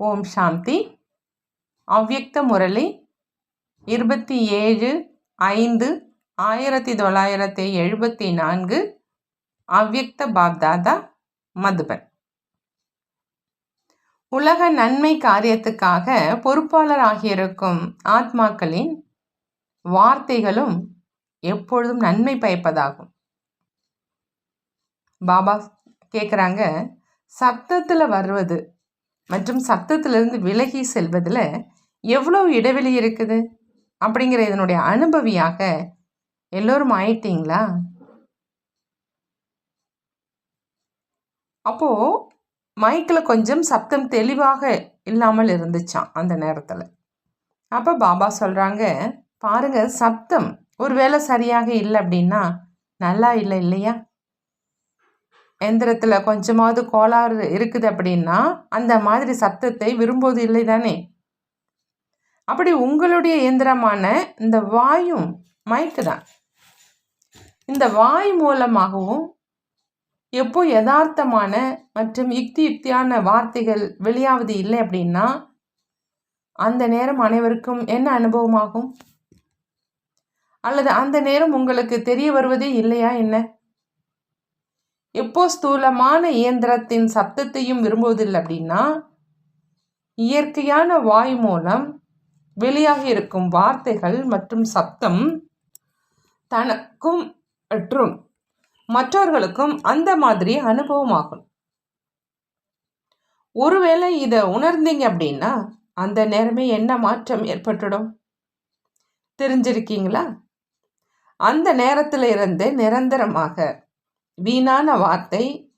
ஓம் சாந்தி. அவ்யக்த முரளி இருபத்தி ஏழு ஐந்து ஆயிரத்தி தொள்ளாயிரத்தி எழுபத்தி நான்கு அவ்யக்த பாப்தாதா மதுபன். உலக நன்மை காரியத்துக்காக பொறுப்பாளராகியிருக்கும் ஆத்மாக்களின் வார்த்தைகளும் எப்பொழுதும் நன்மை பயப்பதாகும். பாபா கேட்குறாங்க சத்தத்தில் வருவது மற்றும் சத்தத்திலிருந்து விலகி செல்வதில் எவ்வளோ இடைவெளி இருக்குது? அப்படிங்கிற இதனுடைய அனுபவியாக எல்லோரும் ஆயிட்டீங்களா? அப்போது மைக்கில் கொஞ்சம் சப்தம் தெளிவாக இல்லாமல் இருந்துச்சான் அந்த நேரத்தில். அப்போ பாபா சொல்கிறாங்க பாருங்கள் சப்தம் ஒருவேளை சரியாக இல்லை அப்படின்னா நல்லா இல்லை இல்லையா? எந்திரத்தில் கொஞ்சமாவது கோளாறு இருக்குது அப்படின்னா அந்த மாதிரி சத்தத்தை விரும்புவது இல்லை தானே? அப்படி உங்களுடைய இயந்திரமான இந்த வாயும் மைக்கு தான். இந்த வாய் மூலமாகவும் எப்போ யதார்த்தமான மற்றும் யுக்தி யுக்தியான வார்த்தைகள் வெளியாவது இல்லை அப்படின்னா அந்த நேரம் அனைவருக்கும் என்ன அனுபவமாகும்? அல்லது அந்த நேரம் உங்களுக்கு தெரிய வருவதே இல்லையா என்ன? எப்போ ஸ்தூலமான இயந்திரத்தின் சப்தத்தையும் விரும்புவதில்லை அப்படின்னா இயற்கையான வாய் மூலம் வெளியாக இருக்கும் வார்த்தைகள் மற்றும் சப்தம் தனக்கும் மற்றும் மற்றவர்களுக்கும் அந்த மாதிரி அனுபவமாகும். ஒருவேளை இதை உணர்ந்தீங்க அப்படின்னா அந்த நேரமே என்ன மாற்றம் ஏற்பட்டுடும்? தெரிஞ்சிருக்கீங்களா? அந்த நேரத்தில் இருந்து நிரந்தரமாக வீணான வார்த்தை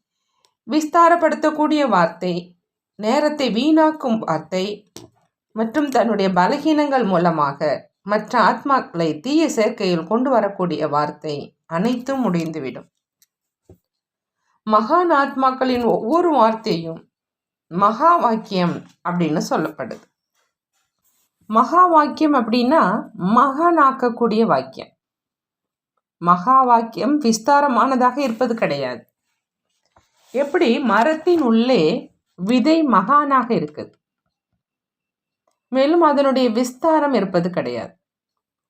விஸ்தாரப்படுத்தக்கூடிய வார்த்தை நேரத்தை வீணாக்கும் வார்த்தை மற்றும் தன்னுடைய பலகீனங்கள் மூலமாக மற்ற ஆத்மாக்களை தீய சேர்க்கையில் கொண்டு வரக்கூடிய வார்த்தை அனைத்தும் முடிந்துவிடும். மகான் ஆத்மாக்களின் ஒவ்வொரு வார்த்தையும் மகா வாக்கியம் அப்படின்னு சொல்லப்படுது. மகா வாக்கியம் அப்படின்னா மகானாக்கக்கூடிய வாக்கியம். மகா வாக்கியம் விஸ்தாரமானதாக இருப்பது கிடையாது. எப்படி? மரத்தின் உள்ளே விதை மகானாக இருக்குது. மேலும் அதனுடைய விஸ்தாரம் இருப்பது கிடையாது.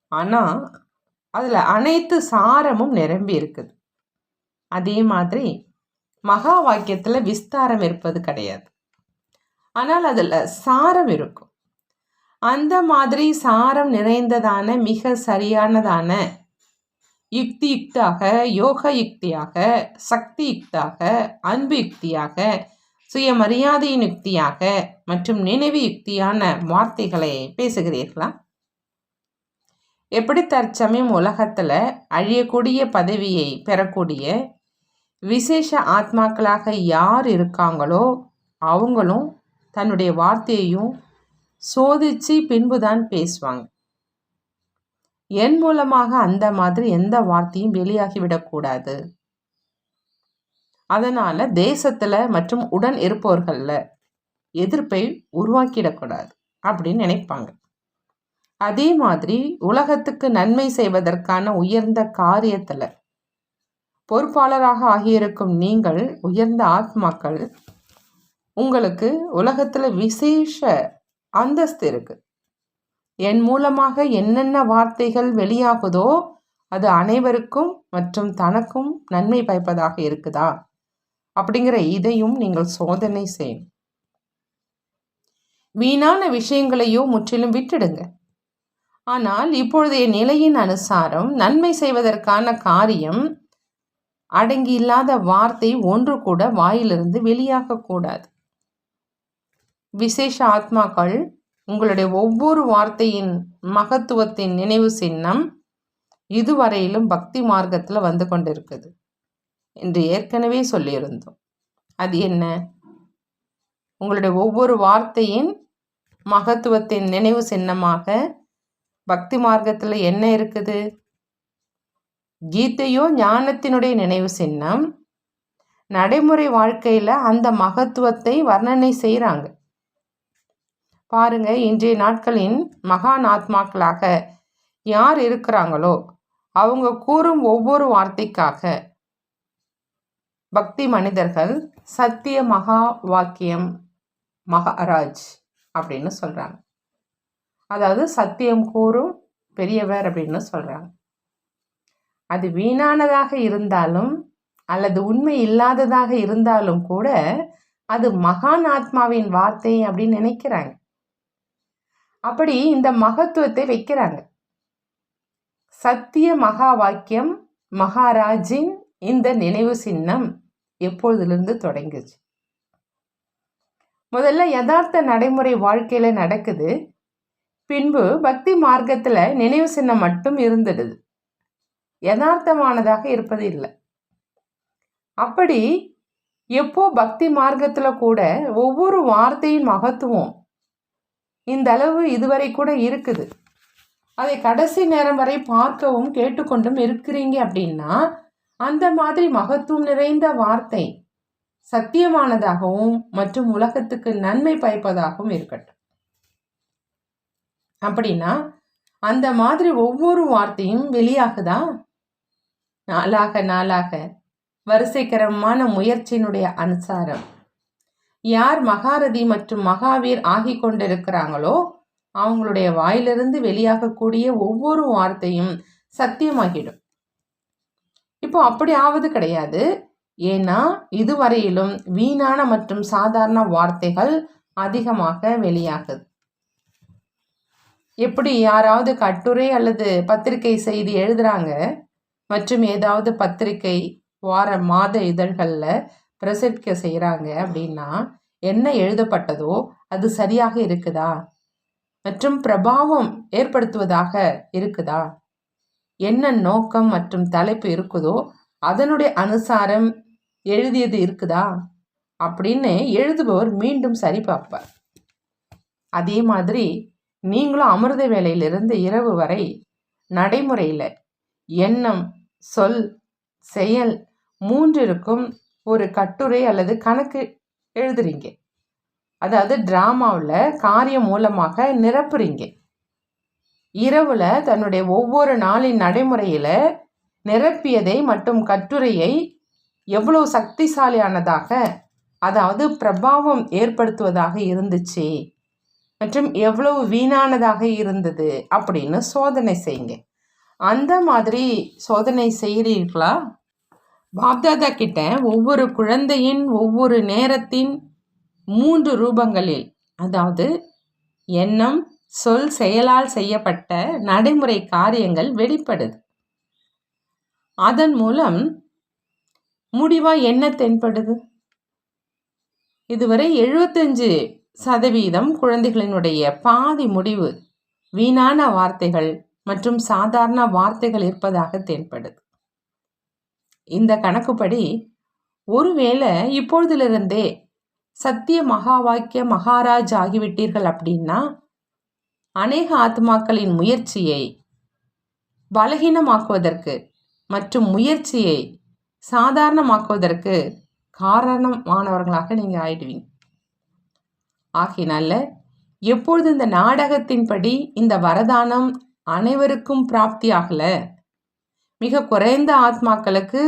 ஆனால் அதில் அனைத்து சாரமும் நிரம்பி இருக்குது. அதே மாதிரி மகா வாக்கியத்தில் விஸ்தாரம் இருப்பது கிடையாது. ஆனால் அதில் சாரம் இருக்கும். அந்த மாதிரி சாரம் நிறைந்ததான மிக சரியானதான யுக்தி யுக்தாக யோக யுக்தியாக சக்தி யுக்தாக அன்பு யுக்தியாக சுயமரியாதையின் யுக்தியாக மற்றும் நினைவு யுக்தியான வார்த்தைகளை பேசுகிறீர்களா? எப்படி தற்சமயம் உலகத்தில் அழியக்கூடிய பதவியை பெறக்கூடிய விசேஷ ஆத்மாக்களாக யார் இருக்காங்களோ அவங்களும் தன்னுடைய வார்த்தையையும் சோதித்து பின்புதான் பேசுவாங்க. என் மூலமாக அந்த மாதிரி எந்த வார்த்தையும் வெளியாகிவிடக்கூடாது. அதனால் தேசத்தில் மற்றும் உடன் இருப்பவர்கள்ல எதிர்ப்பை உருவாக்கிடக்கூடாது அப்படின்னு நினைப்பாங்க. அதே மாதிரி உலகத்துக்கு நன்மை செய்வதற்கான உயர்ந்த காரியத்தில் பொறுப்பாளராக ஆகியிருக்கும் நீங்கள் உயர்ந்த ஆத்மாக்கள் உங்களுக்கு உலகத்தில் விசேஷ அந்தஸ்து இருக்குது என் மூலமாக என்னென்ன வார்த்தைகள் வெளியாகுதோ அது அனைவருக்கும் மற்றும் தனக்கும் நன்மை பயப்பதாக இருக்குதா? அப்படிங்கிற இதையும் நீங்கள் சோதனை செய்யணும். வீணான விஷயங்களையோ முற்றிலும் விட்டுடுங்க. ஆனால் இப்பொழுதைய நிலையின் அனுசாரம் நன்மை செய்வதற்கான காரியம் அடங்கி இல்லாத வார்த்தை ஒன்று கூட வாயிலிருந்து வெளியாகக்கூடாது. விசேஷ ஆத்மாக்கள் உங்களுடைய ஒவ்வொரு வார்த்தையின் மகத்துவத்தின் நினைவு சின்னம் இதுவரையிலும் பக்தி மார்க்கத்தில் வந்து கொண்டிருக்குது. என்று ஏற்கனவே சொல்லியிருந்தோம். அது என்ன? உங்களுடைய ஒவ்வொரு வார்த்தையின் மகத்துவத்தின் நினைவு சின்னமாக பக்தி மார்க்கத்தில் என்ன இருக்குது? கீதையோ ஞானத்தினுடைய நினைவு சின்னம். நடைமுறை வாழ்க்கையில் அந்த மகத்துவத்தை வர்ணனை செய்கிறாங்க பாருங்க இன்றைய நாட்களின் மகான் ஆத்மாக்களாக யார் இருக்கிறாங்களோ அவங்க கூறும் ஒவ்வொரு வார்த்தைக்காக பக்தி மனிதர்கள் சத்திய மகா வாக்கியம் மகாராஜ் அப்படின்னு சொல்கிறாங்க அதாவது சத்தியம் கூறும் பெரியவர் அப்படின்னு சொல்கிறாங்க அது வீணானதாக இருந்தாலும் அல்லது உண்மை இல்லாததாக இருந்தாலும் கூட அது மகான் ஆத்மாவின் வார்த்தை அப்படின்னு நினைக்கிறாங்க. அப்படி இந்த மகத்துவத்தை வைக்கிறாங்க. சத்திய மகா வாக்கியம் மகாராஜின் இந்த நினைவு சின்னம் எப்பொழுதுலேருந்து தொடங்குச்சு? முதல்ல யதார்த்த நடைமுறை வாழ்க்கையில நடக்குது. பின்பு பக்தி மார்க்கத்தில் நினைவு சின்னம் மட்டும் இருந்துடுது. யதார்த்தமானதாக இருப்பது இல்லை. அப்படி எப்போ பக்தி மார்க்கத்தில் கூட ஒவ்வொரு வார்த்தையின் மகத்துவம் இந்த அளவு இதுவரை கூட இருக்குது. அதை கடைசி நேரம் வரை பார்க்கவும் கேட்டுக்கொண்டும் இருக்கிறீங்க அப்படின்னா அந்த மாதிரி மகத்துவம் நிறைந்த வார்த்தை சத்தியமானதாகவும் மற்றும் உலகத்துக்கு நன்மை பயப்பதாகவும் இருக்கட்டும். அப்படின்னா அந்த மாதிரி ஒவ்வொரு வார்த்தையும் வெளியாகுதா? நாளாக நாளாக வரிசைக்கரமான முயற்சியினுடைய அனுசாரம். யார் மகாரதி மற்றும் மகாவீர் ஆகி கொண்டிருக்கிறாங்களோ அவங்களுடைய வாயிலிருந்து வெளியாகக்கூடிய ஒவ்வொரு வார்த்தையும் சத்தியமாகிடும். இப்போ அப்படி ஆவது கிடையாது. ஏன்னா இதுவரையிலும் வீணான மற்றும் சாதாரண வார்த்தைகள் அதிகமாக வெளியாகுது. எப்படி யாராவது கட்டுரை அல்லது பத்திரிகை செய்தி எழுதுறாங்க மற்றும் ஏதாவது பத்திரிகை வார மாத இதழ்களில் பிரசரிக்க செய்கிறாங்க அப்படின்னா என்ன எழுதப்பட்டதோ அது சரியாக இருக்குதா? மற்றும் பிரபாவம் ஏற்படுத்துவதாக இருக்குதா? என்ன நோக்கம் மற்றும் தலைப்பு இருக்குதோ அதனுடைய அனுசாரம் எழுதியது இருக்குதா? அப்படின்னு எழுதுபவர் மீண்டும் சரி பார்ப்பார். அதே மாதிரி நீங்களும் அமிர்த வேலையிலிருந்து இரவு வரை நடைமுறையில் எண்ணம் சொல் செயல் மூன்றிற்கும் ஒரு கட்டுரை அல்லது கணக்கு எழுதுறீங்க. அதாவது ட்ராமாவில் காரியம் மூலமாக நிரப்புறீங்க. இரவில் தன்னுடைய ஒவ்வொரு நாளின் நடைமுறையில் நிரப்பியதை மற்றும் கட்டுரையை எவ்வளோ சக்திசாலியானதாக அதாவது பிரபாவம் ஏற்படுத்துவதாக இருந்துச்சு மற்றும் எவ்வளவு வீணானதாக இருந்தது அப்படின்னு சோதனை செய்யுங்க. அந்த மாதிரி சோதனை செய்கிறீர்களா பாப்தாதா கிட்ட ஒவ்வொரு குழந்தையின் ஒவ்வொரு நேரத்தின் மூன்று ரூபங்களில் அதாவது எண்ணம் சொல் செயலால் செய்யப்பட்ட நடைமுறை காரியங்கள் வெளிப்படுது. அதன் மூலம் முடிவாக என்ன தென்படுது? இதுவரை எழுபத்தஞ்சு சதவீதம் குழந்தைகளினுடைய பாதி முடிவு வீணான வார்த்தைகள் மற்றும் சாதாரண வார்த்தைகள் இருப்பதாக தென்படுது. இந்த கணக்குப்படி ஒருவேளை இப்பொழுதிலிருந்தே சத்திய மகா வாக்கிய மகாராஜ் ஆகிவிட்டீர்கள் அப்படின்னா அநேக ஆத்மாக்களின் முயற்சியை பலகீனமாக்குவதற்கு மற்றும் முயற்சியை சாதாரணமாக்குவதற்கு காரணமானவர்களாக நீங்கள் ஆயிடுவீங்க. ஆகினால எப்பொழுது இந்த நாடகத்தின்படி இந்த வரதானம் அனைவருக்கும் பிராப்தி ஆகலை மிக குறைந்த ஆத்மாக்களுக்கு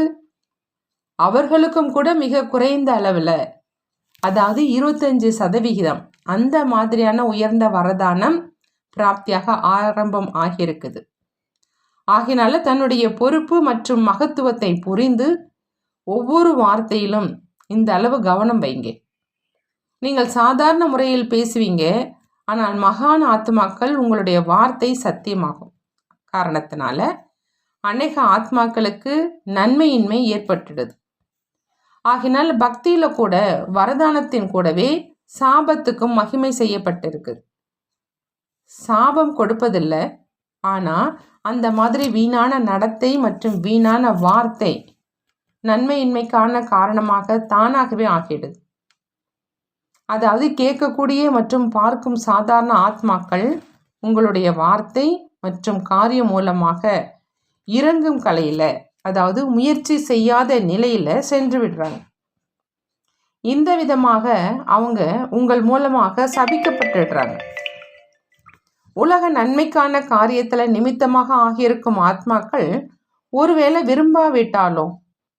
அவர்களுக்கும் கூட மிக குறைந்த அளவில் அதாவது இருபத்தஞ்சு சதவிகிதம் அந்த மாதிரியான உயர்ந்த வரதானம் பிராப்தியாக ஆரம்பம் ஆகியிருக்குது. ஆகினால தன்னுடைய பொறுப்பு மற்றும் மகத்துவத்தை புரிந்து ஒவ்வொரு வார்த்தையிலும் இந்த அளவு கவனம் வைங்க. நீங்கள் சாதாரண முறையில் பேசுவீங்க ஆனால் மகான் ஆத்மாக்கள் உங்களுடைய வார்த்தை சத்தியமாகும். காரணத்தினால அநேக ஆத்மாக்களுக்கு நன்மையின்மை ஏற்பட்டுடுது ஆகினால் பக்தியில் கூட வரதானத்தின் கூடவே சாபத்துக்கும் மகிமை செய்யப்பட்டிருக்கு சாபம் கொடுப்பதில்லை ஆனால் அந்த மாதிரி வீணான நடத்தை மற்றும் வீணான வார்த்தை நன்மையின்மைக்கான காரணமாக தானாகவே ஆகிடுது. அதாவது கேட்கக்கூடிய மற்றும் பார்க்கும் சாதாரண ஆத்மாக்கள் உங்களுடைய வார்த்தை மற்றும் காரியம் மூலமாக இறங்கும் கலையில் அதாவது முயற்சி செய்யாத நிலையில் சென்று விடுறாங்க. இந்த விதமாக அவங்க உங்கள் மூலமாக சபிக்கப்பட்டுடுறாங்க. உலக நன்மைக்கான காரியத்தில் நிமித்தமாக ஆகியிருக்கும் ஆத்மாக்கள் ஒருவேளை விரும்பாவிட்டாலும்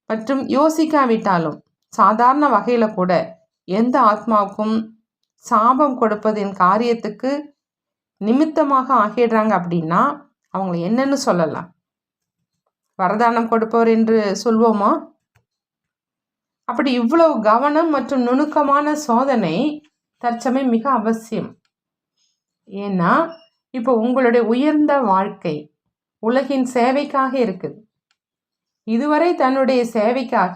மற்றும் யோசிக்காவிட்டாலும் சாதாரண வகையில் கூட எந்த ஆத்மாவுக்கும் சாபம் கொடுப்பதின் காரியத்துக்கு நிமித்தமாக ஆகிடுறாங்க அப்படின்னா அவங்கள என்னன்னு சொல்லலாம். வரதானம் கொடுப்பவர் என்று சொல்வோமா? அப்படி இவ்வளவு கவனம் மற்றும் நுணுக்கமான சோதனை தற்சமயம் மிக அவசியம். ஏன்னா இப்போ உங்களுடைய உயர்ந்த வாழ்க்கை உலகின் சேவைக்காக இருக்குது. இதுவரை தன்னுடைய சேவைக்காக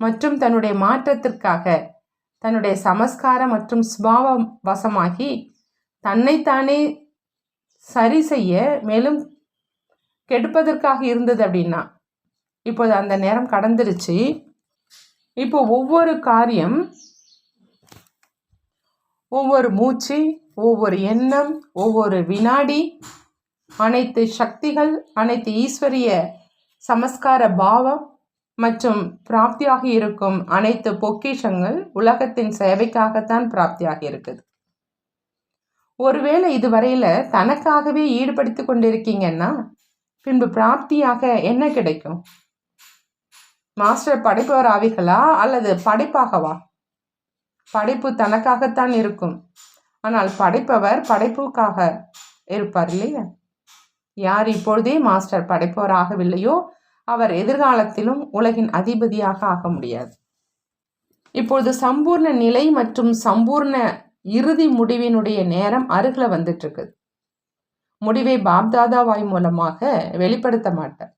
மற்றும் தன்னுடைய மாற்றத்திற்காக தன்னுடைய சமஸ்காரம் மற்றும் சுபாவம் வசமாகி தன்னைத்தானே சரி செய்ய மேலும் கெடுப்பதற்காக இருந்தது அப்படின்னா இப்போது அந்த நேரம் கடந்துருச்சு. இப்போ ஒவ்வொரு காரியம் ஒவ்வொரு மூச்சு ஒவ்வொரு எண்ணம் ஒவ்வொரு வினாடி அனைத்து சக்திகள் அனைத்து ஈஸ்வரிய சமஸ்கார பாவம் மற்றும் பிராப்தியாகி இருக்கும் அனைத்து பொக்கிஷங்கள் உலகத்தின் சேவைக்காகத்தான் பிராப்தியாக இருக்குது. ஒருவேளை இதுவரையில் தனக்காகவே ஈடுபடுத்தி கொண்டிருக்கீங்கன்னா பின்பு பிராப்தியாக என்ன கிடைக்கும்? மாஸ்டர் படைப்பவர் ஆவிகளா அல்லது படைப்பாகவா? படைப்பு தனக்காகத்தான் இருக்கும். ஆனால் படைப்பவர் படைப்புக்காக இருப்பார் இல்லையா? யார் இப்பொழுதே மாஸ்டர் படைப்பவர் ஆகவில்லையோ அவர் எதிர்காலத்திலும் உலகின் அதிபதியாக ஆக முடியாது. இப்பொழுது சம்பூர்ண நிலை மற்றும் சம்பூர்ண இறுதி முடிவினுடைய நேரம் அருகில் வந்துட்டு இருக்குது முடிவை பாப்தாதா வாய் மூலமாக வெளிப்படுத்த மாட்டார்.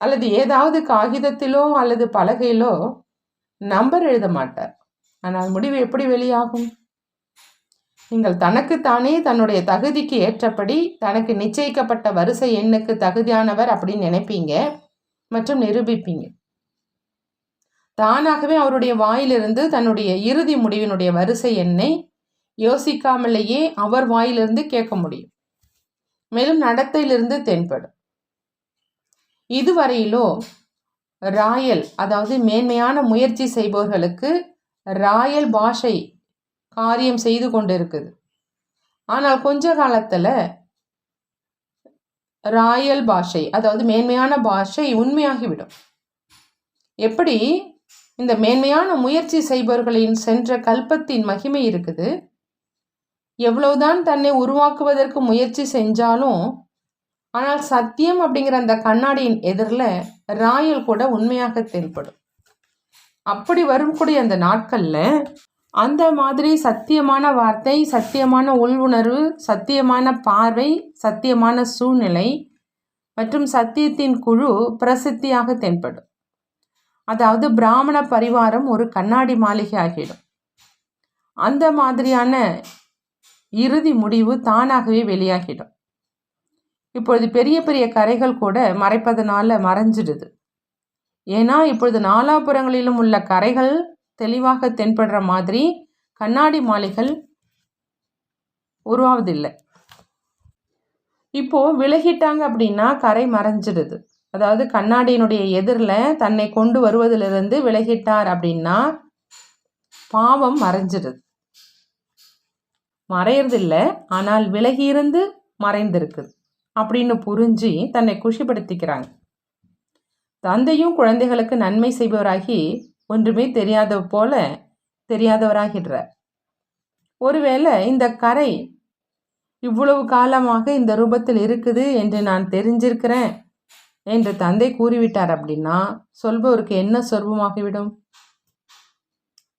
அல்லது ஏதாவது காகிதத்திலோ அல்லது பலகையிலோ நம்பர் எழுத மாட்டார். ஆனால் முடிவு எப்படி வெளியாகும்? நீங்கள் தனக்குத்தானே தன்னுடைய தகுதிக்கு ஏற்றபடி தனக்கு நிச்சயிக்கப்பட்ட வரிசை எண்ணுக்கு தகுதியானவர் அப்படின்னு நினைப்பீங்க மற்றும் நிரூபிப்பீங்க. தானாகவே அவருடைய வாயிலிருந்து தன்னுடைய இறுதி முடிவினுடைய வரிசை எண்ணை யோசிக்காமலேயே அவர் வாயிலிருந்து கேட்க முடியும். மேலும் நடத்தையிலிருந்து தென்படும். இதுவரையிலோ ராயல் அதாவது மேன்மையான முயற்சி செய்பவர்களுக்கு ராயல் பாஷை காரியம் செய்து கொண்டு இருக்குது ஆனால் கொஞ்ச காலத்தில் ராயல் பாஷை அதாவது மேன்மையான பாஷை உண்மையாகிவிடும். எப்படி? இந்த மேன்மையான முயற்சி செய்பவர்களின் சென்ற கல்பத்தின் மகிமை இருக்குது. எவ்வளவுதான் தன்னை உருவாக்குவதற்கு முயற்சி செஞ்சாலும் ஆனால் சத்தியம் அப்படிங்கிற அந்த கண்ணாடியின் எதிரில் ராயல் கூட உண்மையாக தென்படும். அப்படி வரக்கூடிய அந்த நாட்களில் அந்த மாதிரி சத்தியமான வார்த்தை சத்தியமான உள்வுணர்வு சத்தியமான பார்வை சத்தியமான சூழ்நிலை மற்றும் சத்தியத்தின் குழு பிரசித்தியாக தென்படும். அதாவது பிராமண பரிவாரம் ஒரு கண்ணாடி மாளிகை ஆகிடும் அந்த மாதிரியான இறுதி முடிவு தானாகவே வெளியாகிடும். இப்பொழுது பெரிய பெரிய கரைகள் கூட மறைப்பதனால மறைஞ்சிடுது. ஏன்னா இப்பொழுது நாலாபுறங்களிலும் உள்ள கரைகள் தெளிவாக தென்படுற மாதிரி கண்ணாடி மாலைகள் உருவாவதில்லை. இப்போ விலகிட்டாங்க அப்படின்னா கரை மறைஞ்சிடுது. அதாவது கண்ணாடியினுடைய எதிரில் தன்னை கொண்டு வருவதிலிருந்து விலகிட்டார் அப்படின்னா பாவம் மறைஞ்சிடுது. மறையறதில்லை. ஆனால் விலகியிருந்து மறைந்திருக்குது அப்படின்னு புரிஞ்சு தன்னை குஷிப்படுத்திக்கிறாங்க. தந்தையும் குழந்தைகளுக்கு நன்மை செய்பவராகி ஒன்றுமே தெரியாத போல தெரியாதவராகிடுறார். ஒருவேளை இந்த கரை இவ்வளவு காலமாக இந்த ரூபத்தில் இருக்குது என்று நான் தெரிஞ்சிருக்கிறேன் என்று தந்தை கூறிவிட்டார் அப்படின்னா சொல்பவருக்கு என்ன சொர்பமாகிவிடும்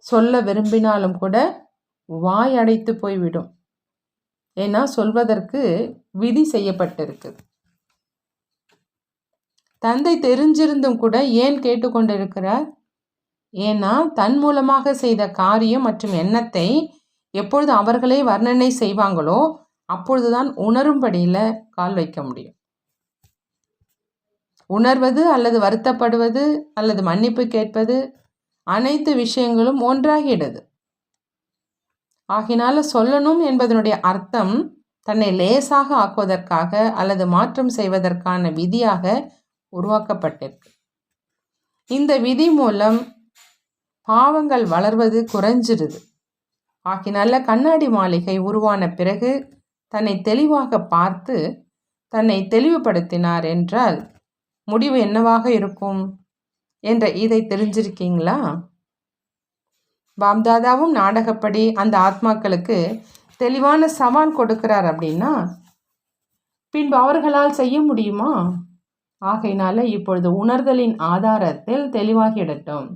சொல்ல விரும்பினாலும் கூட வாய் அடைத்து போய்விடும். ஏன்னா சொல்வதற்கு விதி செய்யப்பட்டிருக்குது. தந்தை தெரிஞ்சிருந்தும் கூட ஏன் கேட்டுக்கொண்டிருக்கிறார் ஏன்னா தன் மூலமாக செய்த காரியம் மற்றும் எண்ணத்தை எப்பொழுது அவர்களே வர்ணனை செய்வாங்களோ அப்பொழுதுதான் உணரும்படியில் கால் வைக்க முடியும். உணர்வது அல்லது வருத்தப்படுவது அல்லது மன்னிப்பு கேட்பது அனைத்து விஷயங்களும் ஒன்றாகிடுது. ஆகினால சொல்லணும் என்பதனுடைய அர்த்தம் தன்னை லேசாக ஆக்குவதற்காக அல்லது மாற்றம் செய்வதற்கான விதியாக உருவாக்கப்பட்டிருக்கு. இந்த விதி மூலம் பாவங்கள் வளர்வது குறைஞ்சிருது ஆகினால கண்ணாடி மாளிகை உருவான பிறகு தன்னை தெளிவாக பார்த்து தன்னை தெளிவுபடுத்தினார் என்றால் முடிவு என்னவாக இருக்கும்? என்ற இதை தெரிஞ்சிருக்கீங்களா? பாப்தாதாவும் நாடகப்படி அந்த ஆத்மாக்களுக்கு தெளிவான சவால் கொடுக்கிறார் அப்படின்னா பின்பு அவர்களால் செய்ய முடியுமா? ஆகையினால இப்பொழுது உணர்தலின் ஆதாரத்தில் தெளிவாகிடட்டும்.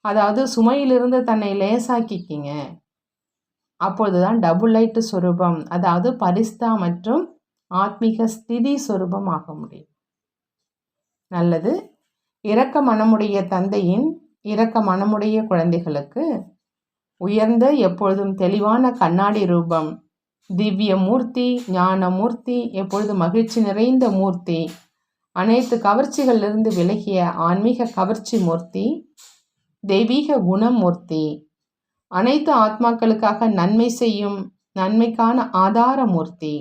அதாவது சுமையிலிருந்து தன்னை லேசாக்கிக்கிங்க. அப்பொழுதுதான் டபுள் லைட்டு சொரூபம் அதாவது பரிஸ்தா மற்றும் ஆத்மீக ஸ்திதி சொரூபம் ஆக முடியும். நல்லது. இரக்க மனமுடைய தந்தையின் இரக்க மனமுடைய குழந்தைகளுக்கு உயர்ந்த எப்பொழுதும் தெளிவான கண்ணாடி ரூபம் திவ்ய மூர்த்தி ஞான மூர்த்தி எப்பொழுது மகிழ்ச்சி நிறைந்த மூர்த்தி அனைத்து கவர்ச்சிகளிலிருந்து விலகிய ஆன்மீக கவர்ச்சி மூர்த்தி தெய்வீக குணமூர்த்தி அனைத்து ஆத்மாக்களுக்காக நன்மை செய்யும் நன்மைக்கான ஆதார மூர்த்தி.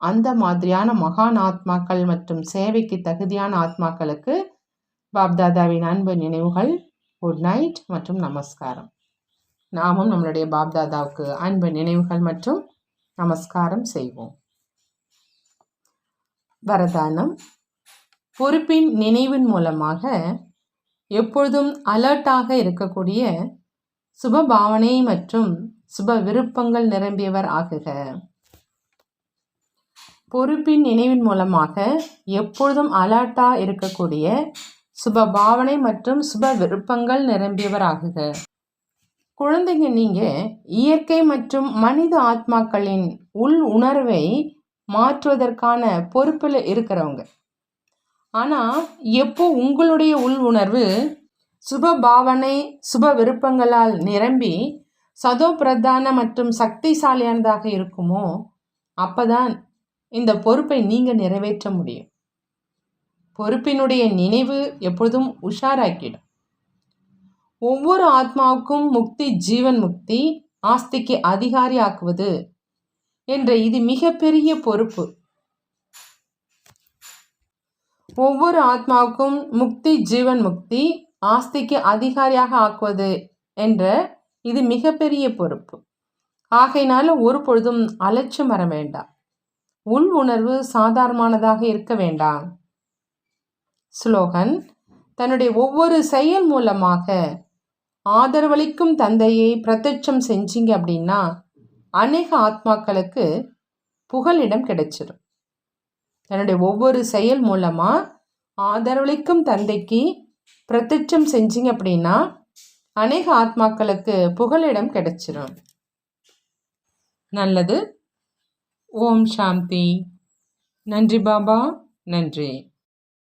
அந்த மாதிரியான மகான் ஆத்மாக்கள் மற்றும் சேவைக்கு தகுதியான ஆத்மாக்களுக்கு பாப்தாதாவின் அன்பு நினைவுகள் குட் நைட் மற்றும் நமஸ்காரம். நாமும் நம்மளுடைய பாப்தாதாவுக்கு அன்பு நினைவுகள் மற்றும் நமஸ்காரம் செய்வோம். வரதானம். பொறுப்பின் நினைவின் மூலமாக எப்பொழுதும் அலர்ட்டாக இருக்கக்கூடிய சுப பாவனை மற்றும் சுப விருப்பங்கள் நிரம்பியவர் ஆகுக. பொறுப்பின் நினைவின் மூலமாக எப்பொழுதும் அலர்ட்டாக இருக்கக்கூடிய சுப பாவனை மற்றும் சுப விருப்பங்கள் நிரம்பியவராகுக. குழந்தைங்க நீங்கள் இயற்கை மற்றும் மனித ஆத்மாக்களின் உள் உணர்வை மாற்றுவதற்கான பொறுப்பில் இருக்கிறவங்க. ஆனால் எப்போ உங்களுடைய உள் உணர்வு சுப பாவனை சுப விருப்பங்களால் நிரம்பி சதோ பிரதான மற்றும் சக்திசாலியானதாக இருக்குமோ அப்போதான் இந்த பொறுப்பை நீங்கள் நிறைவேற்ற முடியும். பொறுப்பினுடைய நினைவு எப்பொழுதும் உஷாராக்கிடும். ஒவ்வொரு ஆத்மாவுக்கும் முக்தி ஜீவன் முக்தி ஆஸ்திக்கு அதிகாரி ஆக்குவது என்ற இது மிகப்பெரிய பொறுப்பு. ஒவ்வொரு ஆத்மாவுக்கும் முக்தி ஜீவன் முக்தி ஆஸ்திக்கு அதிகாரியாக ஆக்குவது என்ற இது மிகப்பெரிய பொறுப்பு. ஆகையினால ஒரு பொழுதும் அலட்சியம் வர வேண்டாம். உள் உணர்வு சாதாரணமானதாக இருக்க வேண்டாம். ஸ்லோகன் தன்னுடைய ஒவ்வொரு செயல் மூலமாக ஆதரவளிக்கும் தந்தையை பிரத்யட்சம் செஞ்சீங்க அப்படின்னா அநேக ஆத்மாக்களுக்கு புகலிடம் கிடைச்சிடும் தன்னுடைய ஒவ்வொரு செயல் மூலமாக ஆதரவளிக்கும் தந்தைக்கு பிரத்யட்சம் செஞ்சீங்க அப்படின்னா அநேக ஆத்மாக்களுக்கு புகலிடம் கிடைச்சிடும் நல்லது. ஓம் சாந்தி. நன்றி பாபா. நன்றி.